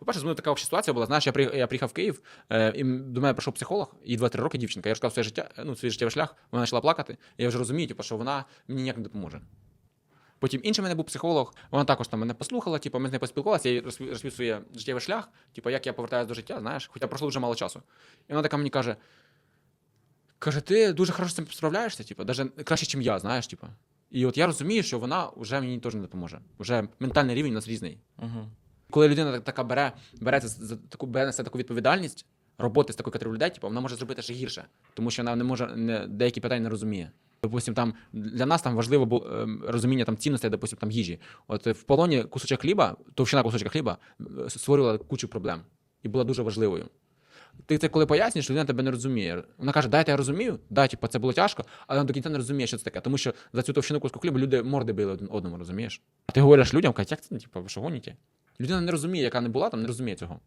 По-перше, з мною така ситуація була. Знаєш, я приїхав, я приїхав в Київ, е, і до мене прийшов психолог, їй 2-3 роки дівчинка. Я розказав своє життя, ну, свій життєвий шлях, вона почала плакати. І я вже розумію, типу, що вона мені ніяк не допоможе. Потім інший мене був психолог, вона також там мене послухала, типу, ми з нею поспілкувалися, я їй розповів, своє життєвий шлях, типу, як я повертаюся до життя, знаєш, хоча пройшло дуже мало часу. І вона така мені каже: каже, ти дуже хорошо з цим справляєшся, типу, навіть краще, ніж я, знаєш, типу. І от я розумію, що вона вже мені теж не допоможе. Вже ментальний рівень у нас різний. Угу. Коли людина така бере, береться за таку бере на себе таку відповідальність, роботи з такою категорією людей, типу, вона може зробити ще гірше, тому що вона не може не, деякі питання не розуміє. Допустим, там для нас там важливо було ем, розуміння там цінностей, допустим, там їжі. От е, в полоні кусочок хліба, товщина кусочка хліба е, створювала кучу проблем і була дуже важливою. Ти це коли пояснюєш, людина тебе не розуміє. Вона каже, дайте я розумію, да, типу, це було тяжко, але вона до кінця не розуміє, що це таке. Тому що за цю товщину куску хліба люди морди били один одному, розумієш? А ти говориш людям, кажуть, як це, ну, типу, ви що гоніте? Людина не розуміє, яка не була там, не розуміє цього.